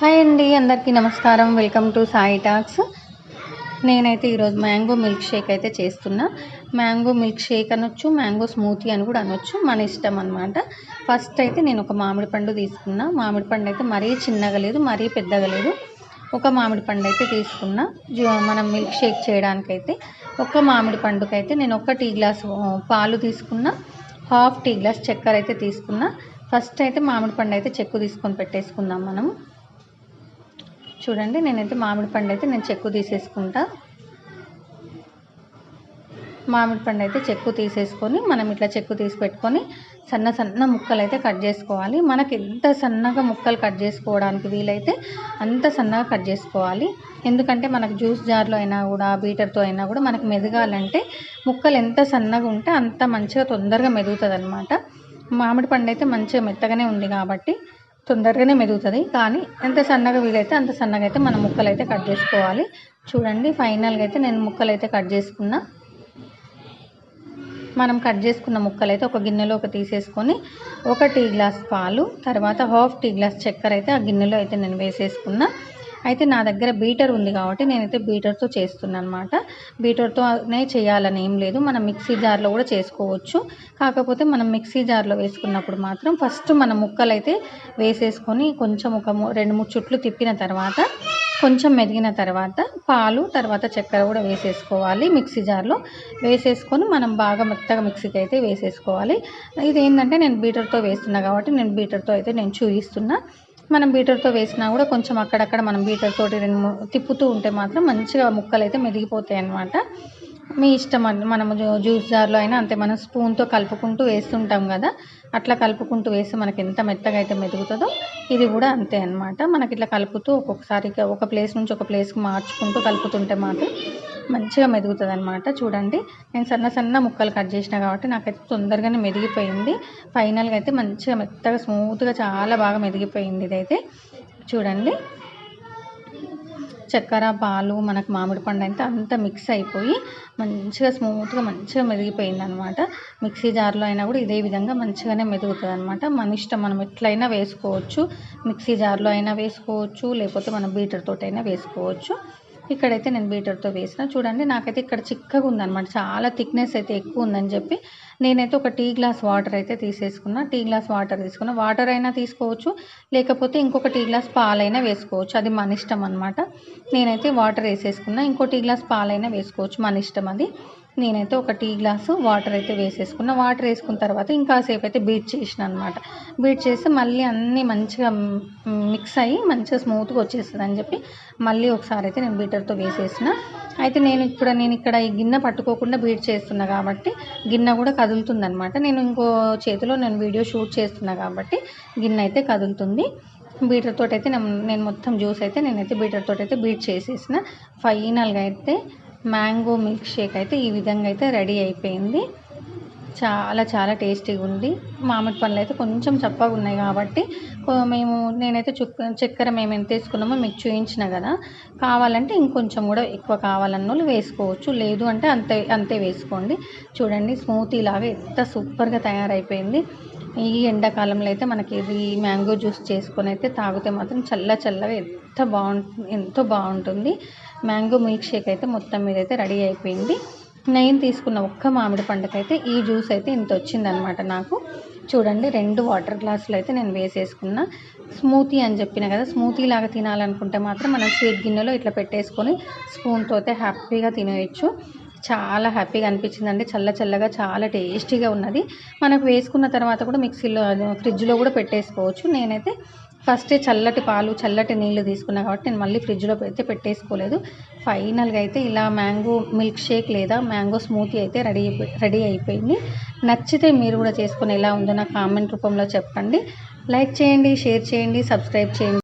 Hi అండి అందరికీ నమస్కారం. వెల్కమ్ టు సాయి టాక్స్ నేనైతే ఈరోజు మ్యాంగో మిల్క్ షేక్ అయితే చేస్తున్నా. మ్యాంగో మిల్క్ షేక్ అనొచ్చు మ్యాంగో స్మూతీ అని కూడా అనొచ్చు మన ఇష్టం అనమాట ఫస్ట్ అయితే నేను ఒక మామిడి పండు తీసుకున్నా. మామిడి పండు అయితే మరీ చిన్నగా లేదు మరీ పెద్దగా లేదు. ఒక మామిడి పండు అయితే తీసుకున్నా. మనం మిల్క్ షేక్ చేయడానికైతే ఒక మామిడి పండుకైతే నేను ఒక టీ గ్లాస్ పాలు తీసుకున్నా. హాఫ్ టీ గ్లాస్ చక్కెర అయితే తీసుకున్నా. ఫస్ట్ అయితే మామిడి పండు అయితే చెక్కు తీసుకొని పెట్టేసుకుందాం మనం చూడండి నేనైతే మామిడి పండు అయితే నేను చెక్కు తీసేసుకుంటా. మామిడి పండు అయితే చెక్కు తీసేసుకొని మనం ఇట్లా చెక్కు తీసి పెట్టుకొని సన్న సన్న ముక్కలు అయితే కట్ చేసుకోవాలి. మనకి ఎంత సన్నగా ముక్కలు కట్ చేసుకోవడానికి వీలైతే అంత సన్నగా కట్ చేసుకోవాలి. ఎందుకంటే మనకు జ్యూస్ జార్లో అయినా కూడా బీటర్తో అయినా కూడా మనకు మెదగాలంటే ముక్కలు ఎంత సన్నగా ఉంటే అంత మంచిగా తొందరగా మెదుగుతుంది అనమాట మామిడి పండు అయితే మంచిగా మెత్తగానే ఉంది కాబట్టి తొందరగానే మెదుగుతుంది. కానీ ఎంత సన్నగా వీలైతే అంత సన్నగా అయితే మన ముక్కలు అయితే కట్ చేసుకోవాలి. చూడండి ఫైనల్గా అయితే నేను ముక్కలు అయితే కట్ చేసుకున్నా. మనం కట్ చేసుకున్న ముక్కలు అయితే ఒక గిన్నెలోకి తీసేసుకొని ఒక టీ గ్లాస్ పాలు తర్వాత హాఫ్ టీ గ్లాస్ చక్కెర అయితే ఆ గిన్నెలో అయితే నేను వేసేసుకున్నా. అయితే నా దగ్గర బీటర్ ఉంది కాబట్టి నేనైతే బీటర్తో చేస్తున్నాను అనమాట బీటర్తోనే చేయాలని ఏం లేదు. మనం మిక్సీ జార్లో కూడా చేసుకోవచ్చు. కాకపోతే మనం మిక్సీ జార్లో వేసుకున్నప్పుడు మాత్రం ఫస్ట్ మన ముక్కలు అయితే వేసేసుకొని కొంచెం ఒక రెండు మూడు చుట్లు తిప్పిన తర్వాత కొంచెం మెదిగిన తర్వాత పాలు తర్వాత చక్కెర కూడా వేసేసుకోవాలి మిక్సీ జార్లో. వేసేసుకొని మనం బాగా మెత్తగా మిక్సీకి అయితే వేసేసుకోవాలి. ఇది ఏంటంటే నేను బీటర్తో వేస్తున్నా కాబట్టి నేను బీటర్తో అయితే నేను చూపిస్తున్నా. మనం బీటర్తో వేసినా కూడా కొంచెం అక్కడక్కడ మనం బీటర్ తోటి రెండు తిప్పుతూ ఉంటే మాత్రం మంచిగా ముక్కలు అయితే మెదిగిపోతాయి అన్నమాట మీ ఇష్టం అండి మనము జ్యూస్ జార్లో అయినా అంతే మనం స్పూన్తో కలుపుకుంటూ వేస్తుంటాం కదా అట్లా కలుపుకుంటూ వేస్తే మనకి ఎంత మెత్తగా అయితే మెదుగుతుందో ఇది కూడా అంతే అనమాట మనకి ఇట్లా కలుపుతూ ఒక్కొక్కసారి ఒక ప్లేస్ నుంచి ఒక ప్లేస్కి మార్చుకుంటూ కలుపుతుంటే మాత్రం మంచిగా మెదుగుతుంది అనమాట చూడండి నేను సన్న సన్న ముక్కలు కట్ చేసిన కాబట్టి నాకైతే తొందరగానే మెదిగిపోయింది. ఫైనల్గా అయితే మంచిగా మెత్తగా స్మూత్గా చాలా బాగా మెదిగిపోయింది ఇదైతే. చూడండి చక్కెర పాలు మనకు మామిడి పండు అయితే అంతా మిక్స్ అయిపోయి మంచిగా స్మూత్గా మంచిగా మెదిగిపోయింది అనమాట మిక్సీ జార్లో అయినా కూడా ఇదే విధంగా మంచిగానే మెదుగుతుంది అనమాట మన ఇష్టం మనం ఎట్లయినా వేసుకోవచ్చు. మిక్సీ జార్లో అయినా వేసుకోవచ్చు లేకపోతే మనం బీటర్ తోటైనా వేసుకోవచ్చు. ఇక్కడైతే నేను బీటర్తో వేసిన. చూడండి నాకైతే ఇక్కడ చిక్కగా ఉందన్నమాట. చాలా థిక్నెస్ అయితే ఎక్కువ ఉందని చెప్పి నేనైతే ఒక టీ గ్లాస్ వాటర్ అయితే తీసేసుకున్నా. టీ గ్లాస్ వాటర్ తీసుకున్నా. వాటర్ అయినా తీసుకోవచ్చు లేకపోతే ఇంకొక టీ గ్లాస్ పాలైనా వేసుకోవచ్చు. అది మన ఇష్టం అనమాట నేనైతే వాటర్ వేసేసుకున్నా. ఇంకో టీ గ్లాస్ పాలైనా వేసుకోవచ్చు మన ఇష్టం అది. నేనైతే ఒక టీ గ్లాసు వాటర్ అయితే వేసేసుకున్న. వాటర్ వేసుకున్న తర్వాత ఇంకాసేపు అయితే బీట్ చేసిన అనమాట బీట్ చేస్తే మళ్ళీ అన్నీ మంచిగా మిక్స్ అయ్యి మంచిగా స్మూత్గా వచ్చేస్తుంది అని చెప్పి మళ్ళీ ఒకసారి అయితే నేను బీటర్తో వేసేసిన. అయితే నేను ఇక్కడ నేను ఇక్కడ ఈ గిన్నె పట్టుకోకుండా బీట్ చేస్తున్నా కాబట్టి గిన్నె కూడా కదులుతుంది అనమాట నేను ఇంకో చేతిలో నేను వీడియో షూట్ చేస్తున్నా కాబట్టి గిన్నె అయితే కదులుతుంది. బీటర్ తోటి అయితే నేను మొత్తం జ్యూస్ అయితే నేనైతే బీటర్ తోటి అయితే బీట్ చేసేసిన. ఫైనల్గా అయితే మ్యాంగో మిల్క్ షేక్ అయితే ఈ విధంగా అయితే రెడీ అయిపోయింది. చాలా చాలా టేస్టీగా ఉంది. మామిడి పండ్లు అయితే కొంచెం చప్పగా ఉన్నాయి కాబట్టి మేము నేనైతే చుక్క చక్కెర మేము ఎంత వేసుకున్నామో మీకు చూపించిన కదా. కావాలంటే ఇంకొంచెం కూడా ఎక్కువ కావాలన్న వాళ్ళు వేసుకోవచ్చు. లేదు అంటే అంతే అంతే వేసుకోండి. చూడండి స్మూతీ లాగా ఎంత సూపర్గా తయారైపోయింది. ఈ ఎండాకాలంలో అయితే మనకి ఇది మ్యాంగో జ్యూస్ చేసుకొని అయితే తాగితే మాత్రం చల్ల చల్లగా ఎంత బాగుంటుంది ఎంతో బాగుంటుంది. మ్యాంగో మిల్క్ షేక్ అయితే మొత్తం మీద అయితే రెడీ అయిపోయింది. నేను తీసుకున్న ఒక్క మామిడి పండుకైతే ఈ జ్యూస్ అయితే ఇంత వచ్చిందనమాట నాకు. చూడండి రెండు వాటర్ గ్లాసులు అయితే నేను వేసేసుకున్న. స్మూతీ అని చెప్పిన కదా స్మూతీ లాగా తినాలనుకుంటే మాత్రం మనం స్వీట్ గిన్నెలో ఇట్లా పెట్టేసుకొని స్పూన్తో అయితే హ్యాపీగా తినేయచ్చు. చాలా హ్యాపీగా అనిపించిందండి. చల్ల చల్లగా చాలా టేస్టీగా ఉన్నది. మనకు వేసుకున్న తర్వాత కూడా మిక్సీలో ఫ్రిడ్జ్లో కూడా పెట్టేసుకోవచ్చు. నేనైతే ఫస్ట్ చల్లటి పాలు చల్లటి నీళ్ళు తీసుకున్నా కాబట్టి నేను మళ్ళీ ఫ్రిడ్జ్లో అయితే పెట్టేసుకోలేదు. ఫైనల్గా అయితే ఇలా మ్యాంగో మిల్క్ షేక్ లేదా మ్యాంగో స్మూతీ అయితే రెడీ రెడీ అయిపోయింది. నచ్చితే మీరు కూడా చేసుకుని ఎలా ఉందో నా కామెంట్ రూపంలో చెప్పండి. లైక్ చేయండి షేర్ చేయండి సబ్స్క్రైబ్ చేయండి.